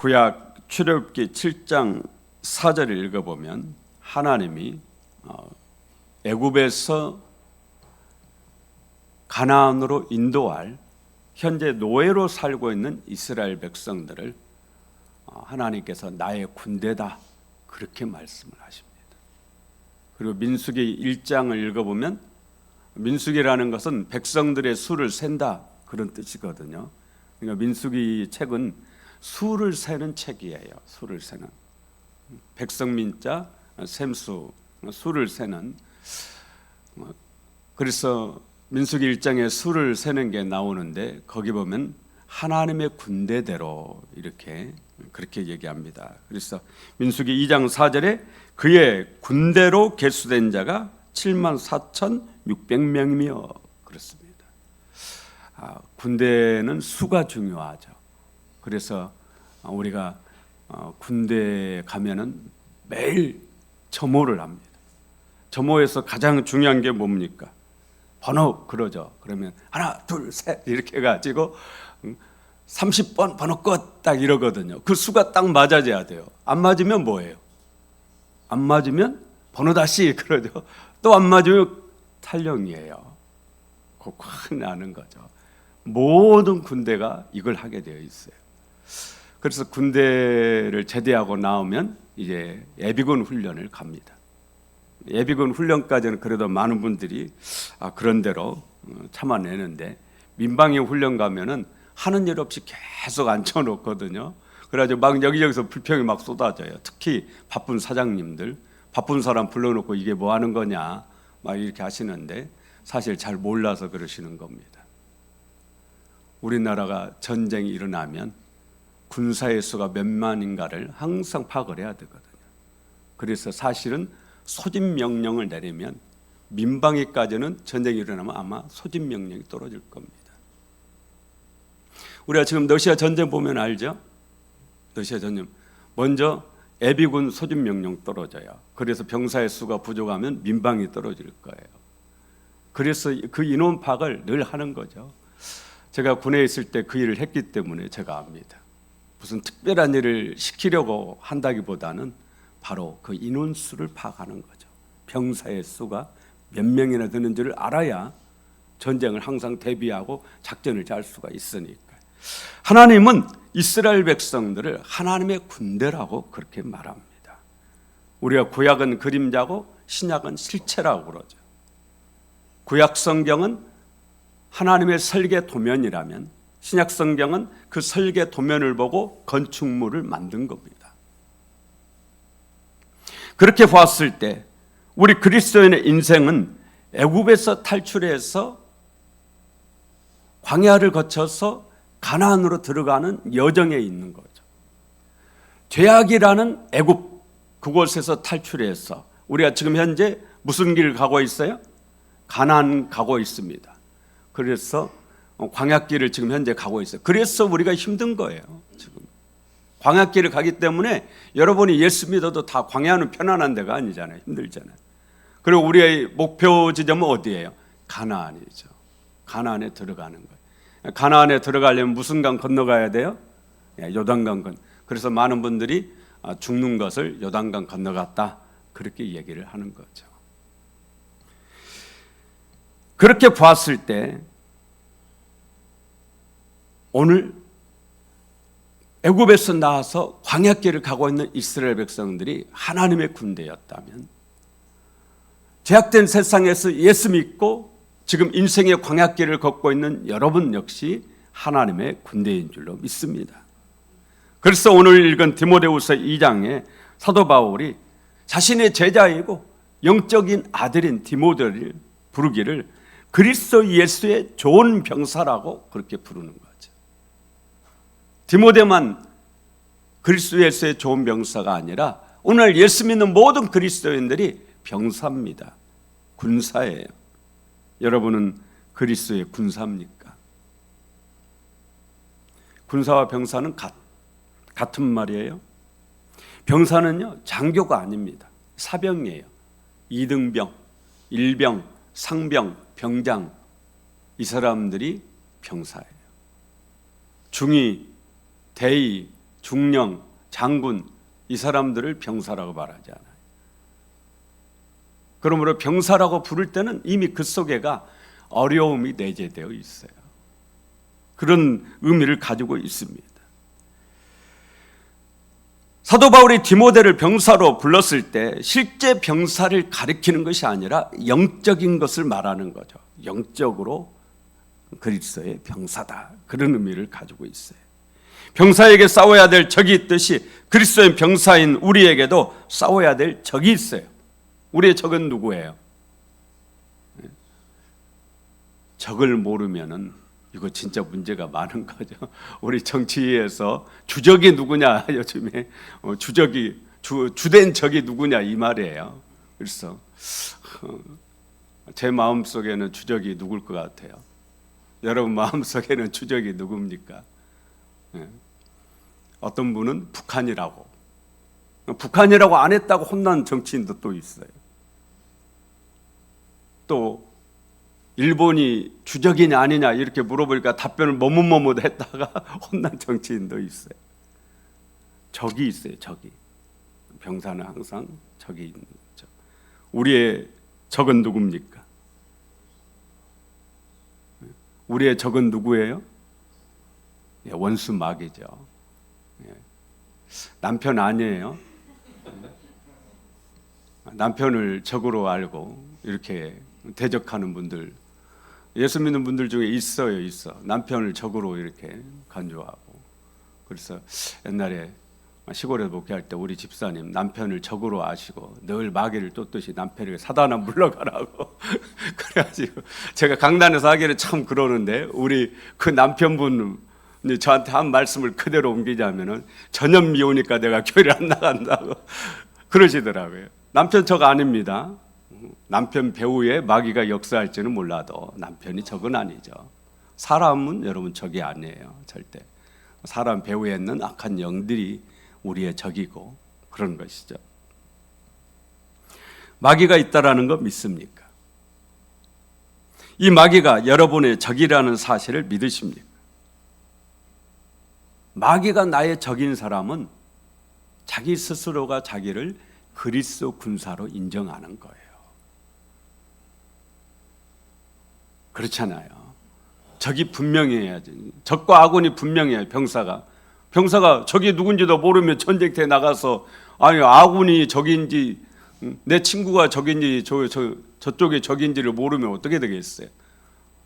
구약 출애굽기 7장 4절을 읽어보면 하나님이 어, 애굽에서 가나안으로 인도할 현재 노예로 살고 있는 이스라엘 백성들을 어, 하나님께서 나의 군대다 그렇게 말씀을 하십니다. 그리고 민수기 1장을 읽어보면 민수기라는 것은 백성들의 수를 센다 그런 뜻이거든요. 그러니까 민수기 책은 수를 세는 책이에요. 수를 세는 백성민자 샘수 수를 세는 그래서 민수기 1장에 수를 세는 게 나오는데 거기 보면 하나님의 군대대로 이렇게 그렇게 얘기합니다. 그래서 민수기 2장 4절에 그의 군대로 개수된 자가 7만 4,600명이며 그렇습니다. 아, 군대는 수가 중요하죠. 그래서 우리가 어, 군대 가면은 매일 점호를 합니다. 점호에서 가장 중요한 게 뭡니까? 번호 그러죠. 그러면 하나, 둘, 셋 이렇게 해 가지고 30번 번호 끝딱 이러거든요. 그 수가 딱 맞아져야 돼요. 안 맞으면 뭐예요? 안 맞으면 번호 다시 그러죠. 또 안 맞으면 탈령이에요. 그큰 나는 거죠. 모든 군대가 이걸 하게 되어 있어요. 그래서 군대를 제대하고 나오면 이제 예비군 훈련을 갑니다. 예비군 훈련까지는 그래도 많은 분들이 아 그런 대로 어, 참아내는데 민방위 훈련 가면은 하는 일 없이 계속 앉혀놓거든요. 그래가지고 막 여기저기서 불평이 막 쏟아져요. 특히 바쁜 사장님들, 바쁜 사람 불러놓고 이게 뭐 하는 거냐 막 이렇게 하시는데 사실 잘 몰라서 그러시는 겁니다. 우리나라가 전쟁이 일어나면 군사의 수가 몇만인가를 항상 파악을 해야 되거든요. 그래서 사실은 소집 명령을 내리면 민방위까지는 전쟁이 일어나면 아마 소집 명령이 떨어질 겁니다. 우리가 지금 러시아 전쟁 보면 알죠? 러시아 전쟁 먼저 예비군 소집 명령 떨어져요. 그래서 병사의 수가 부족하면 민방위 떨어질 거예요. 그래서 그 인원 파악을 늘 하는 거죠. 제가 군에 있을 때 그 일을 했기 때문에 제가 압니다. 무슨 특별한 일을 시키려고 한다기보다는 바로 그 인원수를 파악하는 거죠. 병사의 수가 몇 명이나 되는지를 알아야 전쟁을 항상 대비하고 작전을 짤 수가 있으니까. 하나님은 이스라엘 백성들을 하나님의 군대라고 그렇게 말합니다. 우리가 구약은 그림자고 신약은 실체라고 그러죠. 구약 성경은 하나님의 설계 도면이라면 신약 성경은 그 설계 도면을 보고 건축물을 만든 겁니다. 그렇게 봤을 때 우리 그리스도인의 인생은 애굽에서 탈출해서 광야를 거쳐서 가나안으로 들어가는 여정에 있는 거죠. 죄악이라는 애굽 그곳에서 탈출해서 우리가 지금 현재 무슨 길 가고 있어요? 가나안 가고 있습니다. 그래서 광야길을 지금 현재 가고 있어요. 그래서 우리가 힘든 거예요. 지금 광야길을 가기 때문에 여러분이 예수 믿어도 다 광야는 편안한 데가 아니잖아요. 힘들잖아요. 그리고 우리의 목표 지점은 어디예요? 가나안이죠. 가나안에 들어가는 거예요. 가나안에 들어가려면 무슨 강 건너가야 돼요? 예, 요단강 건. 그래서 많은 분들이 아, 죽는 것을 요단강 건너갔다 그렇게 얘기를 하는 거죠. 그렇게 봤을 때 오늘 애굽에서 나와서 광야길을 가고 있는 이스라엘 백성들이 하나님의 군대였다면 제약된 세상에서 예수 믿고 지금 인생의 광야길을 걷고 있는 여러분 역시 하나님의 군대인 줄로 믿습니다. 그래서 오늘 읽은 디모데후서 2장에 사도 바울이 자신의 제자이고 영적인 아들인 디모데를 부르기를 그리스도 예수의 좋은 병사라고 그렇게 부르는 거죠. 디모데만 그리스도 예수의 좋은 병사가 아니라 오늘 예수 믿는 모든 그리스도인들이 병사입니다. 군사예요. 여러분은 그리스도의 군사입니까? 군사와 병사는 같, 같은 말이에요. 병사는요, 장교가 아닙니다. 사병이에요. 이등병, 일병, 상병, 병장, 이 사람들이 병사예요. 중위, 대위, 중령, 장군 이 사람들을 병사라고 말하지 않아요. 그러므로 병사라고 부를 때는 이미 그 속에가 어려움이 내재되어 있어요. 그런 의미를 가지고 있습니다. 사도 바울이 디모데를 병사로 불렀을 때 실제 병사를 가리키는 것이 아니라 영적인 것을 말하는 거죠. 영적으로 그리스도의 병사다. 그런 의미를 가지고 있어요. 병사에게 싸워야 될 적이 있듯이 그리스도의 병사인 우리에게도 싸워야 될 적이 있어요. 우리의 적은 누구예요? 적을 모르면은 이거 진짜 문제가 많은 거죠. 우리 정치에서 주적이 누구냐 요즘에 어, 주적이 주 주된 적이 누구냐 이 말이에요. 그래서 어, 제 마음 속에는 주적이 누굴 것 같아요. 여러분 마음 속에는 주적이 누굽니까? 예. 어떤 분은 북한이라고 북한이라고 안 했다고 혼난 정치인도 또 있어요. 또 일본이 주적이냐 아니냐 이렇게 물어보니까 답변을 머뭇머뭇 했다가 혼난 정치인도 있어요. 적이 있어요, 적이. 병사는 항상 적이 있는 거죠. 우리의 적은 누굽니까? 우리의 적은 누구예요? 예, 원수 마귀죠. 예. 남편 아니에요. 남편을 적으로 알고 이렇게 대적하는 분들 예수 믿는 분들 중에 있어요, 있어. 남편을 적으로 이렇게 간주하고. 그래서 옛날에 시골에 목회할 때 우리 집사님 남편을 적으로 아시고 늘 마귀를 쫓듯이 남편에게 사단아 물러가라고 그래가지고 제가 강단에서 하기를 참 그러는데 우리 그 남편분 저한테 한 말씀을 그대로 옮기자면은 전염 미우니까 내가 교회를 안 나간다고 그러시더라고요. 남편 적 아닙니다. 남편 배우의 마귀가 역사할지는 몰라도 남편이 적은 아니죠. 사람은 여러분 적이 아니에요. 절대. 사람 배후에 있는 악한 영들이 우리의 적이고 그런 것이죠. 마귀가 있다라는 거 믿습니까? 이 마귀가 여러분의 적이라는 사실을 믿으십니까? 마귀가 나의 적인 사람은 자기 스스로가 자기를 그리스도 군사로 인정하는 거예요. 그렇잖아요. 적이 분명해야지. 적과 아군이 분명해야 병사가. 병사가 적이 누군지도 모르면 전쟁터에 나가서 아니 아군이 적인지 내 친구가 적인지 저, 저 저쪽에 적인지를 모르면 어떻게 되겠어요?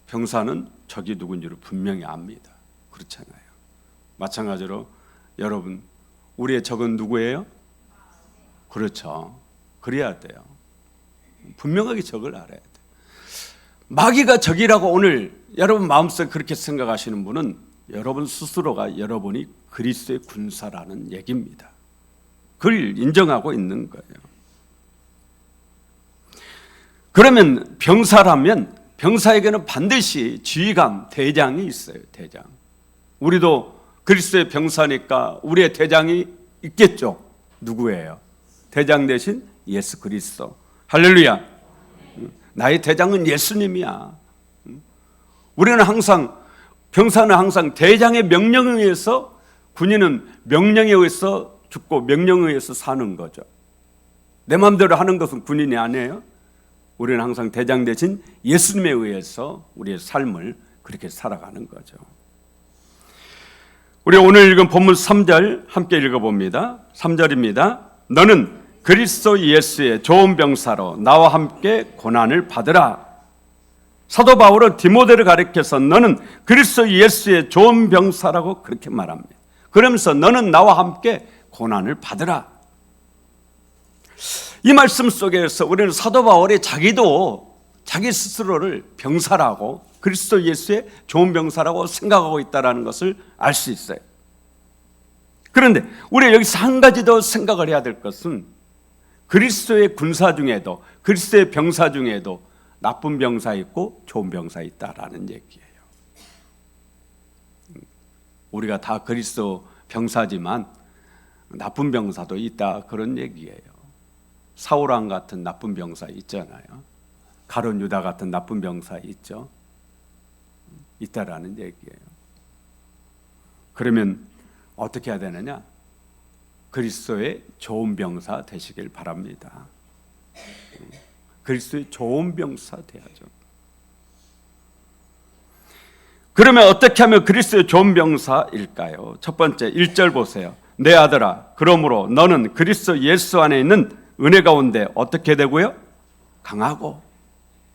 병사는 적이 누군지를 분명히 압니다. 그렇잖아요. 마찬가지로 여러분 우리의 적은 누구예요? 그렇죠. 그래야 돼요. 분명하게 적을 알아야 돼. 마귀가 적이라고 오늘 여러분 마음속에 그렇게 생각하시는 분은 여러분 스스로가 여러분이 그리스도의 군사라는 얘기입니다. 그걸 인정하고 있는 거예요. 그러면 병사라면 병사에게는 반드시 지휘관, 대장이 있어요. 대장. 우리도 그리스도의 병사니까 우리의 대장이 있겠죠. 누구예요? 대장 대신 예수 그리스도. 할렐루야. 나의 대장은 예수님이야. 우리는 항상 병사는 항상 대장의 명령에 의해서 군인은 명령에 의해서 죽고 명령에 의해서 사는 거죠. 내 마음대로 하는 것은 군인이 아니에요. 우리는 항상 대장 대신 예수님에 의해서 우리의 삶을 그렇게 살아가는 거죠. 우리 오늘 읽은 본문 3절 함께 읽어봅니다. 3절입니다. 너는 그리스도 예수의 좋은 병사로 나와 함께 고난을 받으라. 사도 바울은 디모데를 가리켜서 너는 그리스도 예수의 좋은 병사라고 그렇게 말합니다. 그러면서 너는 나와 함께 고난을 받으라. 이 말씀 속에서 우리는 사도 바울이 자기도 자기 스스로를 병사라고 그리스도 예수의 좋은 병사라고 생각하고 있다는 것을 알 수 있어요. 그런데 우리 여기서 한 가지 더 생각을 해야 될 것은 그리스도의 군사 중에도 그리스도의 병사 중에도 나쁜 병사 있고 좋은 병사 있다라는 얘기예요. 우리가 다 그리스도 병사지만 나쁜 병사도 있다 그런 얘기예요. 사울왕 같은 나쁜 병사 있잖아요. 가론 유다 같은 나쁜 병사 있죠. 있다라는 얘기예요. 그러면 어떻게 해야 되느냐? 그리스도의 좋은 병사 되시길 바랍니다. 그리스도의 좋은 병사 돼야죠. 그러면 어떻게 하면 그리스도의 좋은 병사일까요? 첫 번째 1절 보세요. 내 아들아 그러므로 너는 그리스도 예수 안에 있는 은혜 가운데 어떻게 되고요? 강하고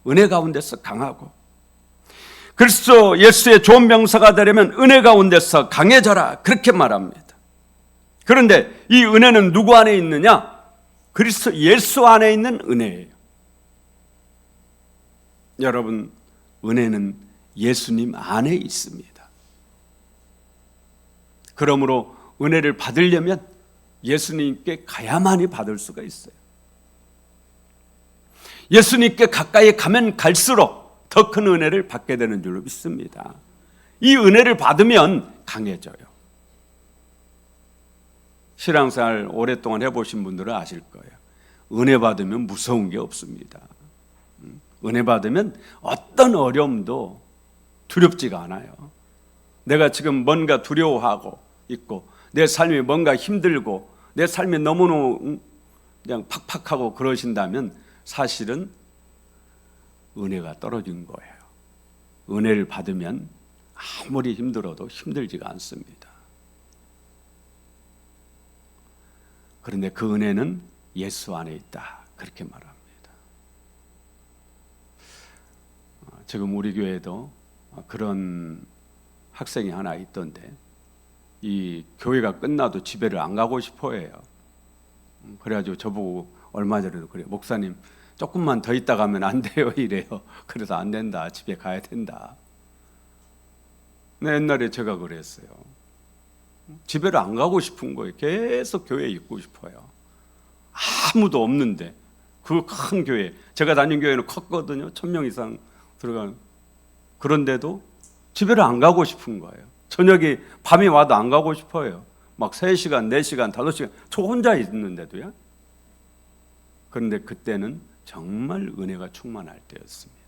은혜 가운데서 강하고 그리스도 예수의 좋은 병사가 되려면 은혜 가운데서 강해져라 그렇게 말합니다. 그런데 이 은혜는 누구 안에 있느냐? 그리스도 예수 안에 있는 은혜예요. 여러분 은혜는 예수님 안에 있습니다. 그러므로 은혜를 받으려면 예수님께 가야만이 받을 수가 있어요. 예수님께 가까이 가면 갈수록 더 큰 은혜를 받게 되는 줄로 믿습니다. 이 은혜를 받으면 강해져요. 신앙생활 오랫동안 해보신 분들은 아실 거예요. 은혜 받으면 무서운 게 없습니다. 음, 은혜 받으면 어떤 어려움도 두렵지가 않아요. 내가 지금 뭔가 두려워하고 있고 내 삶이 뭔가 힘들고 내 삶이 너무너무 그냥 팍팍하고 그러신다면 사실은 은혜가 떨어진 거예요. 은혜를 받으면 아무리 힘들어도 힘들지가 않습니다. 그런데 그 은혜는 예수 안에 있다. 그렇게 말합니다. 어, 지금 우리 교회도 그런 학생이 하나 있던데 이 교회가 끝나도 집에를 안 가고 싶어 해요. 음, 그래가지고 저보고 얼마 전에도 그래요. 목사님 조금만 더 있다 가면 안 돼요 이래요. 그래서 안 된다. 집에 가야 된다. 네, 옛날에 제가 그랬어요. 집에를 안 가고 싶은 거예요. 계속 교회에 있고 싶어요. 아무도 없는데 그 큰 교회 제가 다닌 교회는 컸거든요. 천 명 이상 들어가는 그런데도 집에를 안 가고 싶은 거예요. 저녁에 밤이 와도 안 가고 싶어요. 막 3시간, 4시간, 5시간 저 혼자 있는데도요. 그런데 그때는 정말 은혜가 충만할 때였습니다.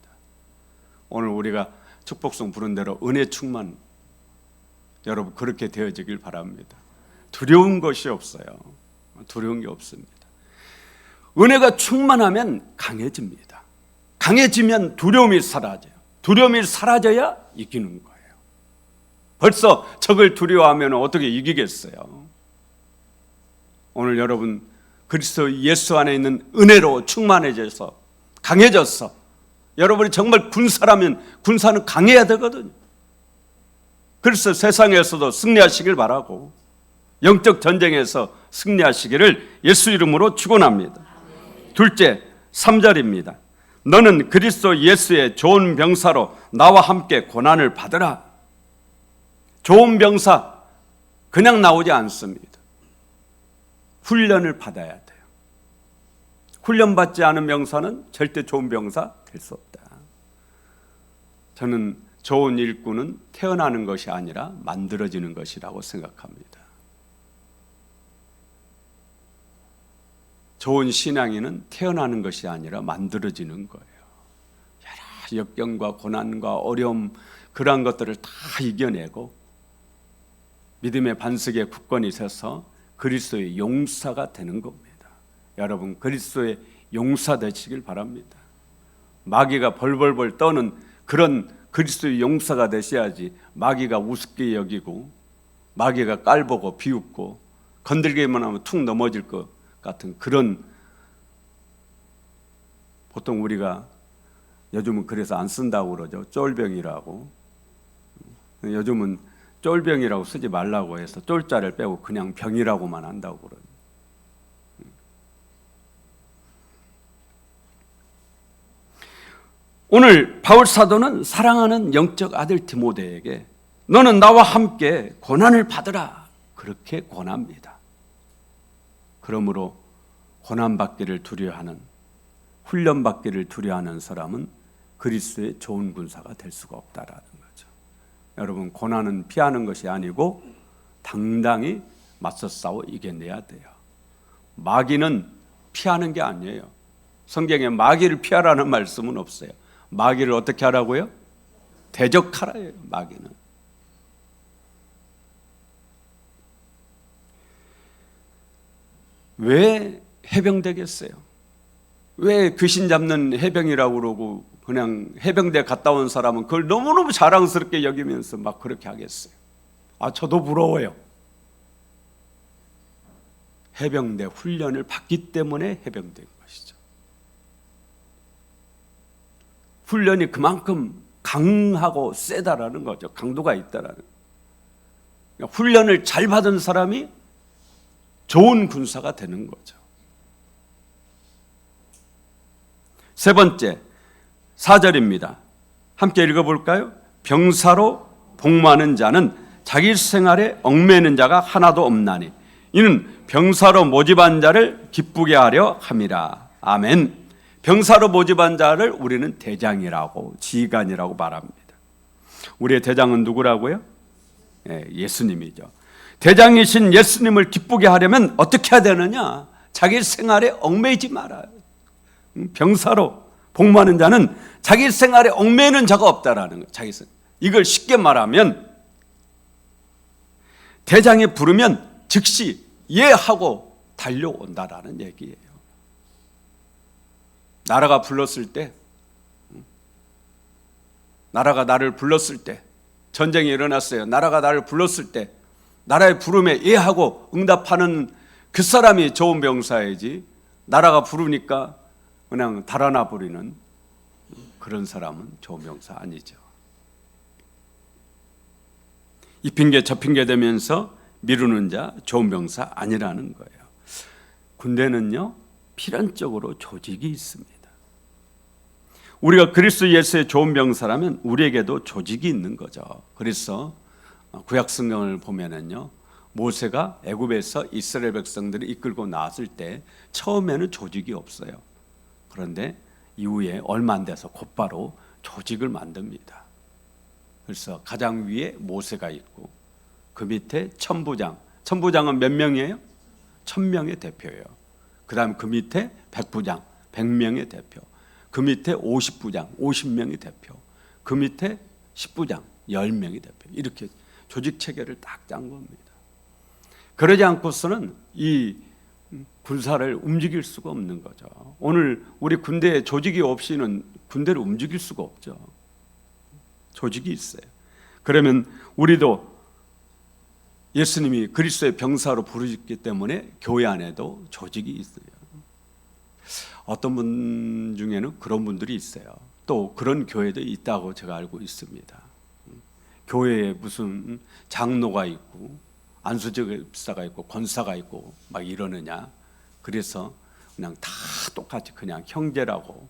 오늘 우리가 축복성 부른 대로 은혜 충만 여러분 그렇게 되어지길 바랍니다. 두려운 것이 없어요. 두려운 게 없습니다. 은혜가 충만하면 강해집니다. 강해지면 두려움이 사라져요. 두려움이 사라져야 이기는 거예요. 벌써 적을 두려워하면 어떻게 이기겠어요? 오늘 여러분 그리스도 예수 안에 있는 은혜로 충만해져서 강해졌어. 여러분이 정말 군사라면 군사는 강해야 되거든요. 그래서 세상에서도 승리하시길 바라고 영적 전쟁에서 승리하시기를 예수 이름으로 축원합니다. 둘째, 3절입니다. 너는 그리스도 예수의 좋은 병사로 나와 함께 고난을 받으라. 좋은 병사 그냥 나오지 않습니다. 훈련을 받아야 돼요. 훈련 받지 않은 병사는 절대 좋은 병사 될 수 없다. 저는 좋은 일꾼은 태어나는 것이 아니라 만들어지는 것이라고 생각합니다. 좋은 신앙인은 태어나는 것이 아니라 만들어지는 거예요. 여러 역경과 고난과 어려움 그러한 것들을 다 이겨내고 믿음의 반석에 굳건히 서서 그리스도의 용사가 되는 겁니다. 여러분 그리스도의 용사 되시길 바랍니다. 마귀가 벌벌벌 떠는 그런 그리스도의 용사가 되셔야지 마귀가 우습게 여기고 마귀가 깔보고 비웃고 건들기만 하면 툭 넘어질 것 같은 그런 보통 우리가 요즘은 그래서 안 쓴다고 그러죠. 쫄병이라고. 요즘은 쫄병이라고 쓰지 말라고 해서 쫄자를 빼고 그냥 병이라고만 한다고 그러죠. 오늘 바울 사도는 사랑하는 영적 아들 디모데에게 너는 나와 함께 고난을 받으라 그렇게 권합니다. 그러므로 고난 받기를 두려워하는 훈련 받기를 두려워하는 사람은 그리스도의 좋은 군사가 될 수가 없다라는. 여러분 고난은 피하는 것이 아니고 당당히 맞서 싸워 이겨내야 돼요. 마귀는 피하는 게 아니에요. 성경에 마귀를 피하라는 말씀은 없어요. 마귀를 어떻게 하라고요? 대적하라예요. 마귀는. 왜 해병 되겠어요? 왜 귀신 잡는 해병이라고 그러고 그냥 해병대 갔다 온 사람은 그걸 너무너무 자랑스럽게 여기면서 막 그렇게 하겠어요. 아, 저도 부러워요. 해병대 훈련을 받기 때문에 해병된 것이죠. 훈련이 그만큼 강하고 세다라는 거죠. 강도가 있다라는. 그러니까 훈련을 잘 받은 사람이 좋은 군사가 되는 거죠. 세 번째, 4절입니다. 함께 읽어볼까요? 병사로 복마는 자는 자기 생활에 얽매는 자가 하나도 없나니 이는 병사로 모집한 자를 기쁘게 하려 함이라. 아멘. 병사로 모집한 자를 우리는 대장이라고 지휘관이라고 말합니다. 우리의 대장은 누구라고요? 예, 예수님이죠. 대장이신 예수님을 기쁘게 하려면 어떻게 해야 되느냐? 자기 생활에 얽매이지 말아요. 음, 병사로 복무하는 자는 자기 생활에 얽매이는 자가 없다라는 거예요. 자기 생 이걸 쉽게 말하면 대장이 부르면 즉시 예 하고 달려온다라는 얘기예요. 나라가 불렀을 때, 음, 나라가 나를 불렀을 때, 전쟁이 일어났어요. 나라가 나를 불렀을 때, 나라의 부름에 예하고 응답하는 그 사람이 좋은 병사이지, 나라가 부르니까 그냥 달아나 버리는 그런 사람은 좋은 병사 아니죠. 이 핑계 저 핑계 되면서 미루는 자 좋은 병사 아니라는 거예요. 군대는요 필연적으로 조직이 있습니다. 우리가 그리스도 예수의 좋은 병사라면 우리에게도 조직이 있는 거죠. 그래서 구약 성경을 보면은요 모세가 애굽에서 이스라엘 백성들을 이끌고 나왔을 때 처음에는 조직이 없어요. 그런데 이후에 얼마 안 돼서 곧바로 조직을 만듭니다. 그래서 가장 위에 모세가 있고 그 밑에 천부장. 천부장은 몇 명이에요? 천 명의 대표예요. 그다음 그 밑에 백부장, 백 명의 대표. 그 밑에 오십 부장, 오십 명의 대표. 그 밑에 십부장, 열 명의 대표. 이렇게 조직 체계를 딱 짠 겁니다. 그러지 않고서는 이 군사를 움직일 수가 없는 거죠. 오늘 우리 군대에 조직이 없이는 군대를 움직일 수가 없죠. 조직이 있어요. 그러면 우리도 예수님이 그리스도의 병사로 부르셨기 때문에 교회 안에도 조직이 있어요. 어떤 분 중에는 그런 분들이 있어요. 또 그런 교회도 있다고 제가 알고 있습니다. 교회에 무슨 장로가 있고 안수집사가 있고 권사가 있고 막 이러느냐. 그래서 그냥 다 똑같이 그냥 형제라고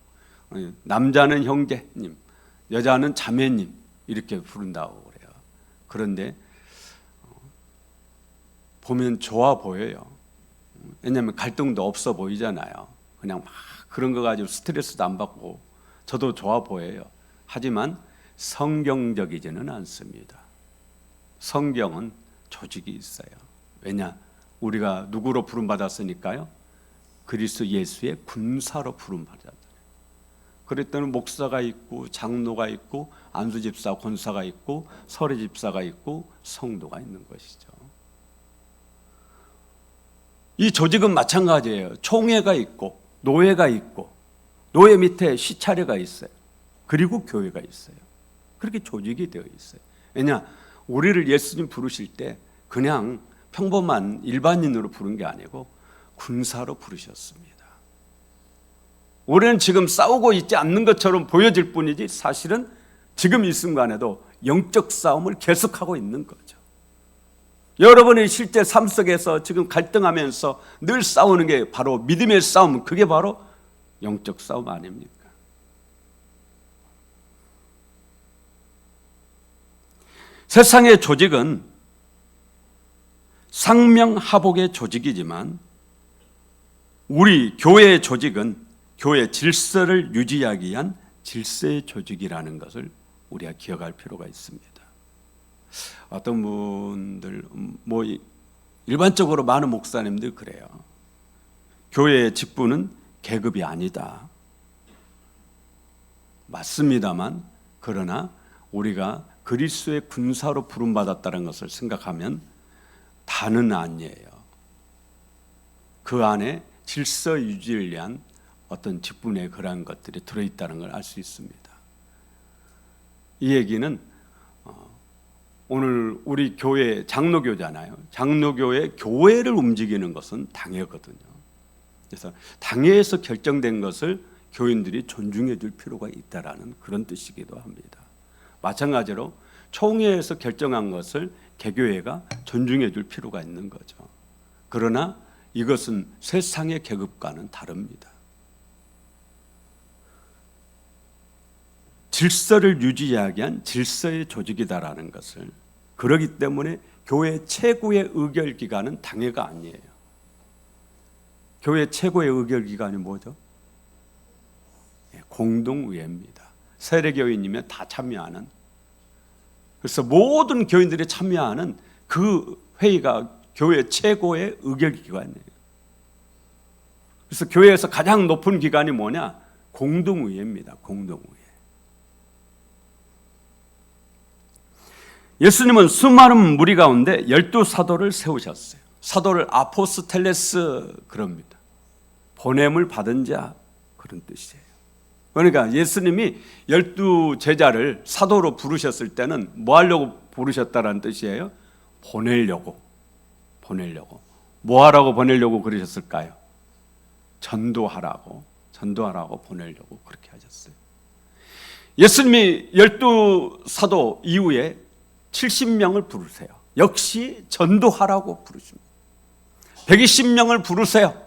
남자는 형제님, 여자는 자매님 이렇게 부른다고 그래요. 그런데 어, 보면 좋아 보여요. 왜냐하면 갈등도 없어 보이잖아요. 그냥 막 그런 거 가지고 스트레스도 안 받고 저도 좋아 보여요. 하지만 성경적이지는 않습니다. 성경은 조직이 있어요. 왜냐? 우리가 누구로 부름 받았으니까요? 그리스도 예수의 군사로 부름 받았다. 그랬더니 목사가 있고 장로가 있고 안수 집사 권사가 있고 서리 집사가 있고 성도가 있는 것이죠. 이 조직은 마찬가지예요. 총회가 있고 노예가 있고 노예 밑에 시차례가 있어요. 그리고 교회가 있어요. 그렇게 조직이 되어 있어요. 왜냐? 우리를 예수님 부르실 때 그냥 평범한 일반인으로 부른 게 아니고 군사로 부르셨습니다. 우리는 지금 싸우고 있지 않는 것처럼 보여질 뿐이지 사실은 지금 이 순간에도 영적 싸움을 계속하고 있는 거죠. 여러분의 실제 삶 속에서 지금 갈등하면서 늘 싸우는 게 바로 믿음의 싸움, 그게 바로 영적 싸움 아닙니까? 세상의 조직은 상명하복의 조직이지만 우리 교회의 조직은 교회 질서를 유지하기 위한 질서의 조직이라는 것을 우리가 기억할 필요가 있습니다. 어떤 분들 뭐 일반적으로 많은 목사님들 그래요. 교회의 직분은 계급이 아니다. 맞습니다만 그러나 우리가 그리스도의 군사로 부름 받았다는 것을 생각하면 다는 아니에요. 그 안에 질서 유지를 위한 어떤 직분의 그러한 것들이 들어있다는 걸 알 수 있습니다. 이 얘기는 어, 오늘 우리 교회 장로교잖아요. 장로교의 교회를 움직이는 것은 당회거든요. 그래서 당회에서 결정된 것을 교인들이 존중해 줄 필요가 있다라는 그런 뜻이기도 합니다. 마찬가지로 총회에서 결정한 것을 개교회가 존중해 줄 필요가 있는 거죠. 그러나 이것은 세상의 계급과는 다릅니다. 질서를 유지하기 위한 질서의 조직이다라는 것을 그러기 때문에 교회 최고의 의결 기관은 당회가 아니에요. 교회 최고의 의결 기관이 뭐죠? 예, 공동의회입니다. 세례교인이면 다 참여하는. 그래서 모든 교인들이 참여하는 그 회의가 교회 최고의 의결 기관이에요. 그래서 교회에서 가장 높은 기관이 뭐냐? 공동의회입니다. 공동의회. 예수님은 수많은 무리 가운데 열두 사도를 세우셨어요. 사도를 아포스텔레스 그럽니다. 보냄을 받은 자 그런 뜻이에요. 그러니까 예수님이 열두 제자를 사도로 부르셨을 때는 뭐 하려고 부르셨다라는 뜻이에요? 보내려고. 보내려고. 뭐 하라고 보내려고 그러셨을까요? 전도하라고. 전도하라고 보내려고 그렇게 하셨어요. 예수님이 열두 사도 이후에 70명을 부르세요. 역시 전도하라고 부르십니다. 120명을 부르세요.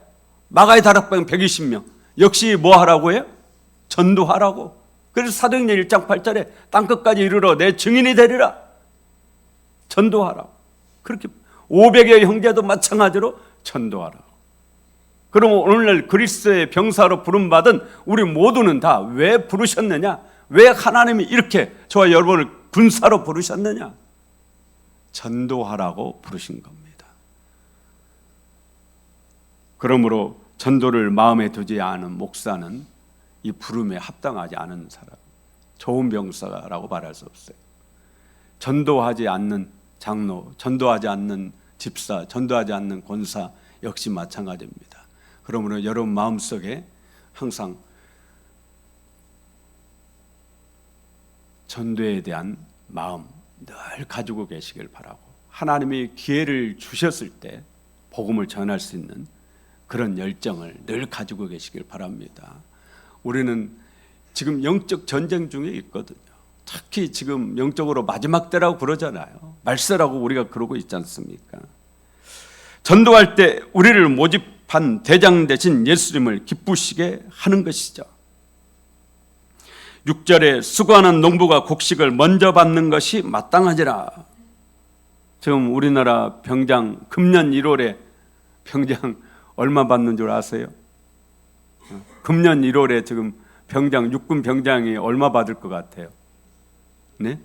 마가의 다락방 120명. 역시 뭐 하라고 해요? 전도하라고. 그래서 사도행전 1장 8절에 땅 끝까지 이르러 내 증인이 되리라. 전도하라고. 그렇게 500여 형제도 마찬가지로 전도하라고. 그럼 오늘날 그리스도의 병사로 부름받은 우리 모두는 다 왜 부르셨느냐? 왜 하나님이 이렇게 저와 여러분을 군사로 부르셨느냐? 전도하라고 부르신 겁니다. 그러므로 전도를 마음에 두지 않은 목사는 이 부름에 합당하지 않은 사람, 좋은 병사라고 말할 수 없어요. 전도하지 않는 장로, 전도하지 않는 집사, 전도하지 않는 권사 역시 마찬가지입니다. 그러므로 여러분 마음속에 항상 전도에 대한 마음 늘 가지고 계시길 바라고 하나님이 기회를 주셨을 때 복음을 전할 수 있는 그런 열정을 늘 가지고 계시길 바랍니다. 우리는 지금 영적 전쟁 중에 있거든요. 특히 지금 영적으로 마지막 때라고 그러잖아요. 말세라고 우리가 그러고 있지 않습니까? 전도할 때 우리를 모집한 대장 대신 예수님을 기쁘시게 하는 것이죠. 6절에 수고하는 농부가 곡식을 먼저 받는 것이 마땅하지라. 지금 우리나라 병장 금년 1월에 병장 얼마 받는 줄 아세요? 금년 1월에 지금 병장 육군 병장이 얼마 받을 것 같아요? 네?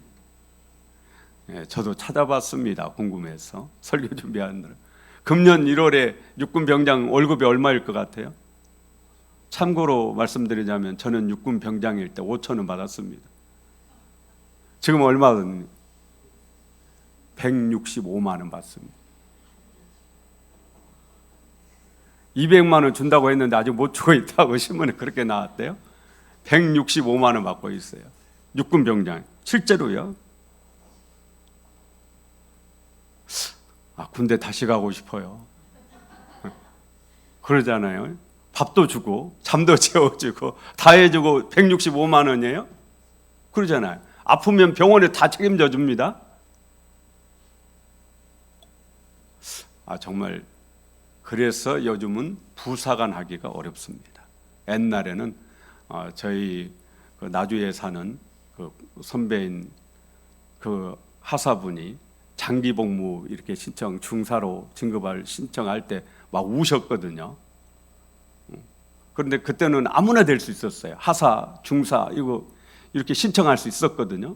네 저도 찾아봤습니다. 궁금해서 설교 준비하느라. 금년 1월에 육군 병장 월급이 얼마일 것 같아요? 참고로 말씀드리자면 저는 육군 병장일 때 5천 원 받았습니다. 지금 얼마 받니? 165만 원 받습니다. 200만 원 준다고 했는데 아직 못 주고 있다고 신문에 그렇게 나왔대요. 165만 원 받고 있어요. 육군 병장 실제로요. 아 군대 다시 가고 싶어요. 그러잖아요. 밥도 주고 잠도 재워주고 다 해주고 165만 원이에요? 그러잖아요. 아프면 병원에 다 책임져 줍니다. 아 정말 그래서 요즘은 부사관 하기가 어렵습니다. 옛날에는 어, 저희 그 나주에 사는 그 선배인 그 하사분이 장기 복무 이렇게 신청 중사로 진급할 신청할 때 막 우셨거든요. 그런데 그때는 아무나 될 수 있었어요. 하사, 중사 이거 이렇게 신청할 수 있었거든요.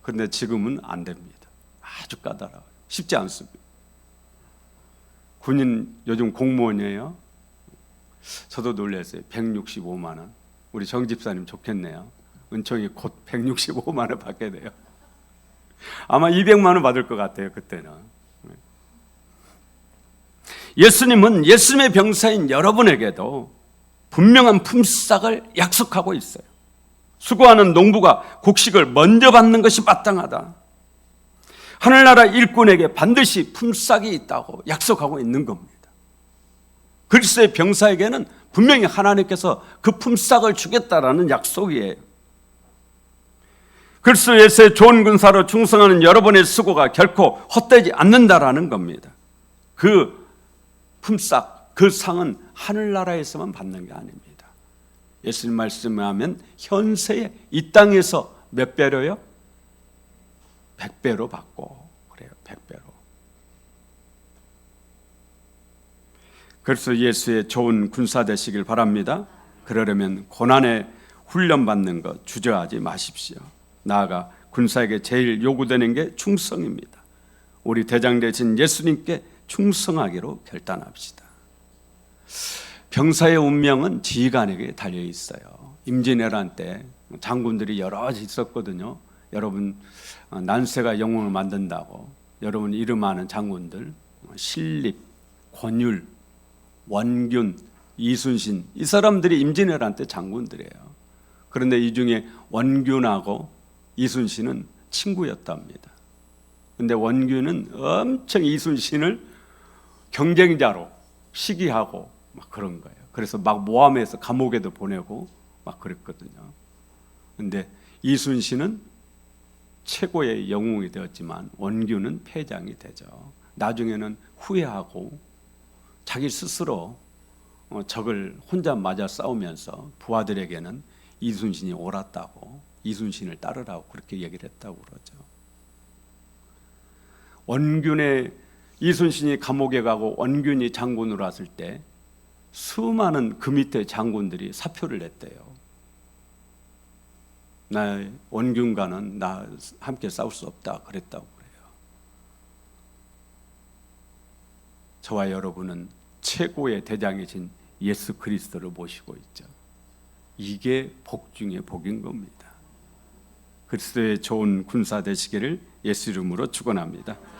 그런데 지금은 안 됩니다. 아주 까다로워요. 쉽지 않습니다. 군인 요즘 공무원이에요. 저도 놀랐어요. 165만 원. 우리 정 집사님 좋겠네요. 은총이 곧 165만 원 받게 돼요. 아마 200만 원 받을 것 같아요. 그때는. 예수님은 예수님의 병사인 여러분에게도 분명한 품삯을 약속하고 있어요. 수고하는 농부가 곡식을 먼저 받는 것이 마땅하다. 하늘나라 일꾼에게 반드시 품삯이 있다고 약속하고 있는 겁니다. 그리스도의 병사에게는 분명히 하나님께서 그 품삯을 주겠다라는 약속이에요. 그리스도 예수의 좋은 군사로 충성하는 여러분의 수고가 결코 헛되지 않는다라는 겁니다. 그 품삯, 그 상은 하늘나라에서만 받는 게 아닙니다. 예수님 말씀하면 현세에 이 땅에서 몇 배로요? 백 배로 받고 그래요. 백 배로. 그래서 예수의 좋은 군사 되시길 바랍니다. 그러려면 고난에 훈련받는 것 주저하지 마십시오. 나아가 군사에게 제일 요구되는 게 충성입니다. 우리 대장 되신 예수님께 충성하기로 결단합시다. 병사의 운명은 지휘관에게 달려 있어요. 임진왜란 때 장군들이 여러 있었거든요. 여러분 어, 난세가 영웅을 만든다고 여러분 이름 아는 장군들 신립, 권율, 원균, 이순신 이 사람들이 임진왜란 때 장군들이에요. 그런데 이 중에 원균하고 이순신은 친구였답니다. 근데 원균은 엄청 이순신을 경쟁자로 시기하고 막 그런 거예요. 그래서 막 모함해서 감옥에도 보내고 막 그랬거든요. 근데 이순신은 최고의 영웅이 되었지만 원균은 패장이 되죠. 나중에는 후회하고 자기 스스로 어, 적을 혼자 맞아 싸우면서 부하들에게는 이순신이 옳았다고 이순신을 따르라고 그렇게 얘기를 했다고 그러죠. 원균의 이순신이 감옥에 가고 원균이 장군으로 왔을 때 수많은 그 밑에 장군들이 사표를 냈대요. 나 원균과는 나 함께 싸울 수 없다 그랬다고 그래요. 저와 여러분은 최고의 대장이신 예수 그리스도를 모시고 있죠. 이게 복 중의 복인 겁니다. 그리스도의 좋은 군사 되시기를 예수 이름으로 축원합니다.